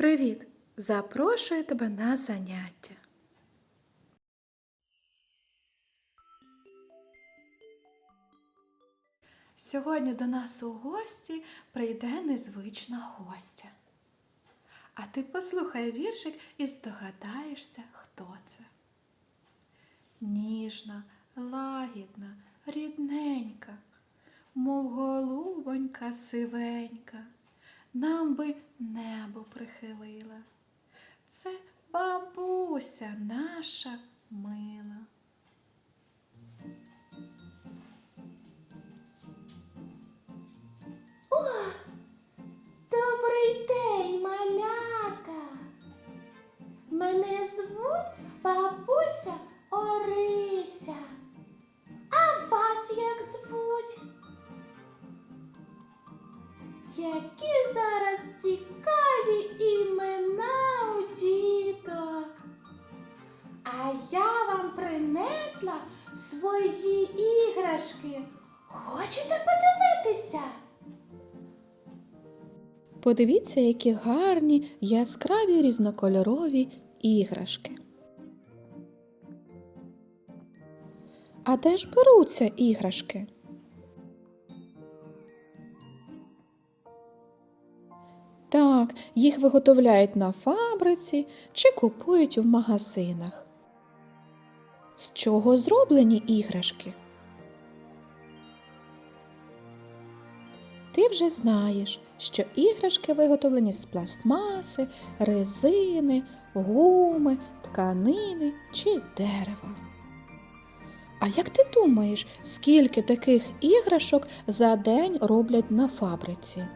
Привіт! Запрошую тебе на заняття. Сьогодні до нас у гості прийде незвична гостя. А ти послухай віршик і здогадаєшся, хто це. Ніжна, лагідна, рідненька, мов голубонька сивенька, нам би небо прихилила. Це бабуся наша мила. Добрий день, малята. Мене звуть бабуся Орися. А вас як звуть? Які цікаві імена у діток. А я вам принесла свої іграшки. Хочете подивитися? Подивіться, які гарні, яскраві різнокольорові іграшки. А де ж беруться іграшки? Так, їх виготовляють на фабриці чи купують у магазинах. З чого зроблені іграшки? Ти вже знаєш, що іграшки виготовлені з пластмаси, резини, гуми, тканини чи дерева. А як ти думаєш, скільки таких іграшок за день роблять на фабриці?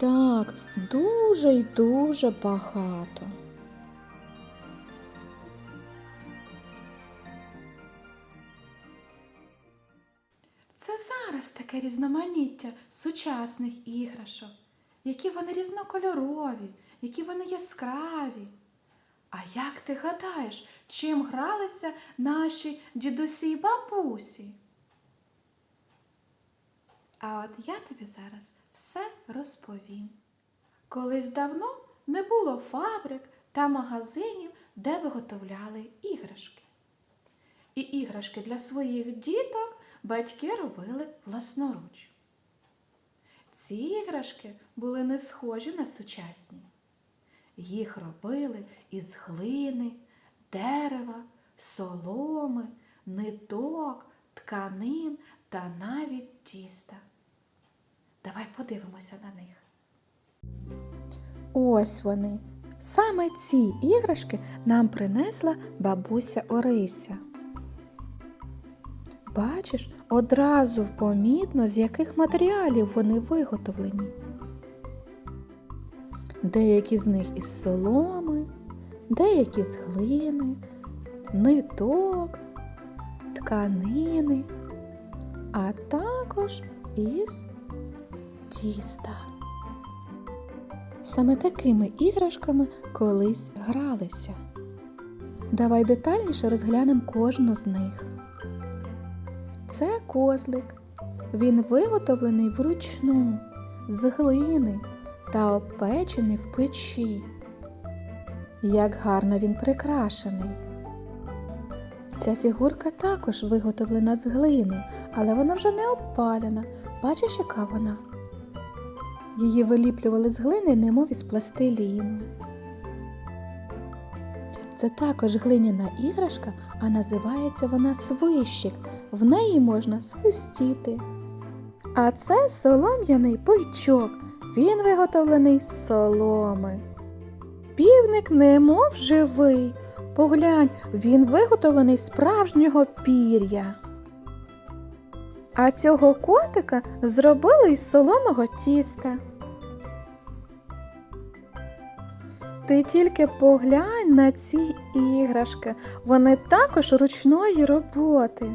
Так, дуже й дуже багато. Це зараз таке різноманіття сучасних іграшок, які вони різнокольорові, які вони яскраві. А як ти гадаєш, чим гралися наші дідусі й бабусі? А от я тобі зараз все розповім. Колись давно не було фабрик та магазинів, де виготовляли іграшки. І іграшки для своїх діток батьки робили власноруч. Ці іграшки були не схожі на сучасні. Їх робили із глини, дерева, соломи, ниток, тканин та навіть тіста. Давай подивимося на них. Ось вони. Саме ці іграшки нам принесла бабуся Орися. Бачиш, одразу помітно, з яких матеріалів вони виготовлені. Деякі з них із соломи, деякі з глини, ниток, тканини, а також із тіста. Саме такими іграшками колись гралися. Давай детальніше розглянемо кожну з них. Це козлик. Він виготовлений вручну, з глини та опечений в печі. Як гарно він прикрашений. Ця фігурка також виготовлена з глини, але вона вже не опалена. Бачиш, яка вона? Її виліплювали з глини, немов із пластиліну. Це також глиняна іграшка, а називається вона свищик. В неї можна свистіти. А це солом'яний бойчок. Він виготовлений з соломи. Півник немов живий. Поглянь, він виготовлений з справжнього пір'я. А цього котика зробили із солоного тіста. Ти тільки поглянь на ці іграшки, вони також ручної роботи.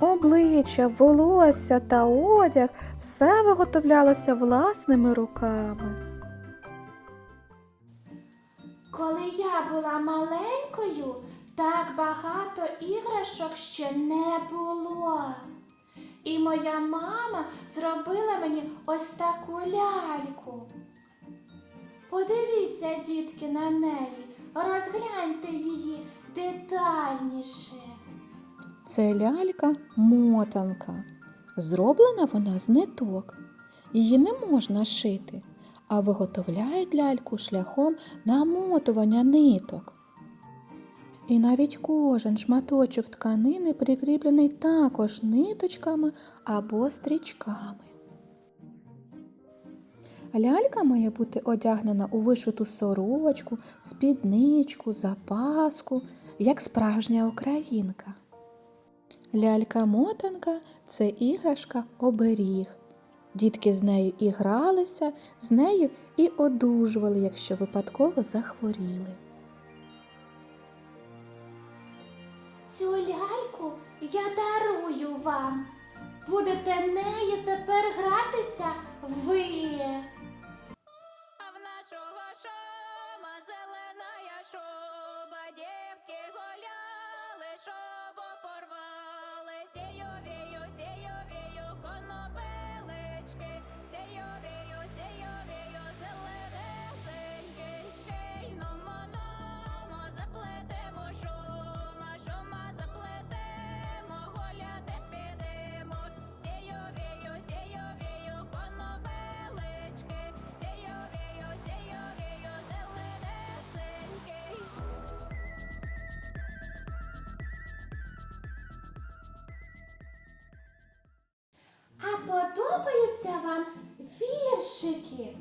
Обличчя, волосся та одяг все виготовлялося власними руками. Коли я була маленькою, так багато іграшок ще не було. І моя мама зробила мені ось таку ляльку. Подивіться, дітки, на неї, розгляньте її детальніше. Це лялька мотанка. Зроблена вона з ниток. Її не можна шити, а виготовляють ляльку шляхом намотування ниток. І навіть кожен шматочок тканини прикріплений також ниточками або стрічками. Лялька має бути одягнена у вишиту сорочку, спідничку, запаску, як справжня українка. Лялька-мотанка це іграшка оберіг. Дітки з нею і гралися, з нею і одужували, якщо випадково захворіли. Цю ляльку я дарую вам. Будете нею тепер гратися ви. Подобаються вам віршики?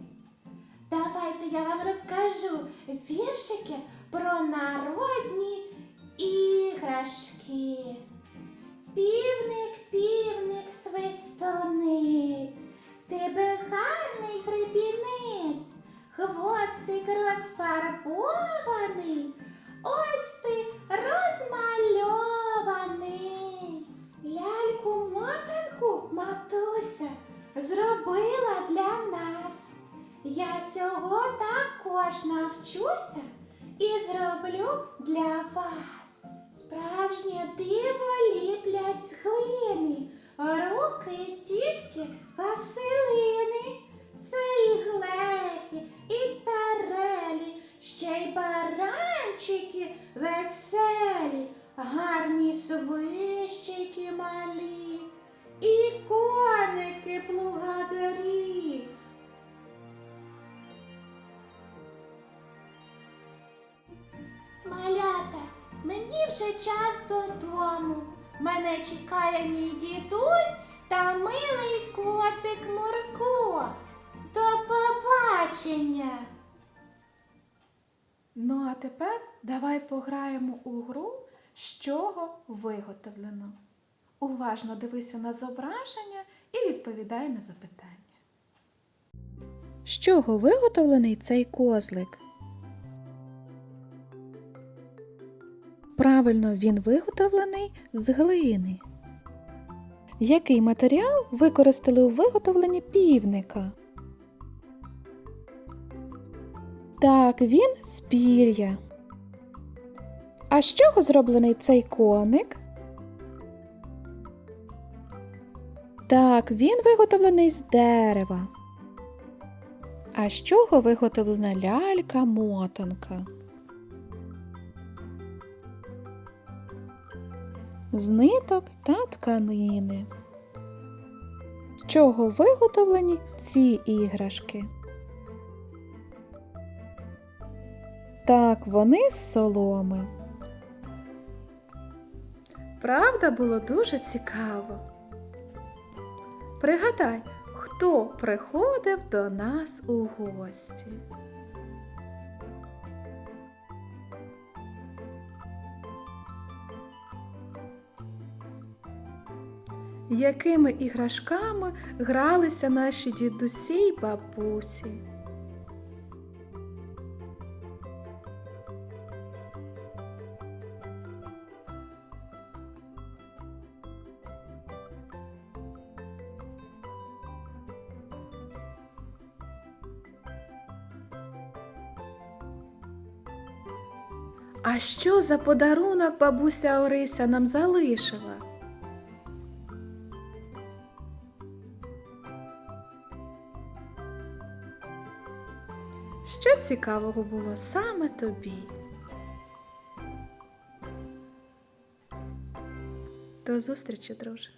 Давайте я вам розкажу віршики про народні іграшки. Півник, півник, свистонець, в тебе гарний гребінець, хвостик розфарбований, цього також навчуся і зроблю для вас. Справжнє диво ліплять з глини, руки тітки Василини. Це і глеки, і тарелі, ще й баранчики веселі, гарні свищики малі, і коники благодарі. Додому. Мене чекає мій дідусь та милий котик Мурко. До побачення. Ну а тепер давай пограємо у гру, з чого виготовлено. Уважно дивися на зображення і відповідай на запитання. З чого виготовлений цей козлик? Правильно, він виготовлений з глини. Який матеріал використали у виготовленні півника? Так, він з пір'я. А з чого зроблений цей коник? Так, він виготовлений з дерева. А з чого виготовлена лялька-мотанка? З ниток та тканини. З чого виготовлені ці іграшки? Так, вони з соломи. Правда було дуже цікаво. Пригадай, хто приходив до нас у гості. Якими іграшками гралися наші дідусі й бабусі? А що за подарунок бабуся Орися нам залишила? Цікавого було саме тобі. До зустрічі, друже.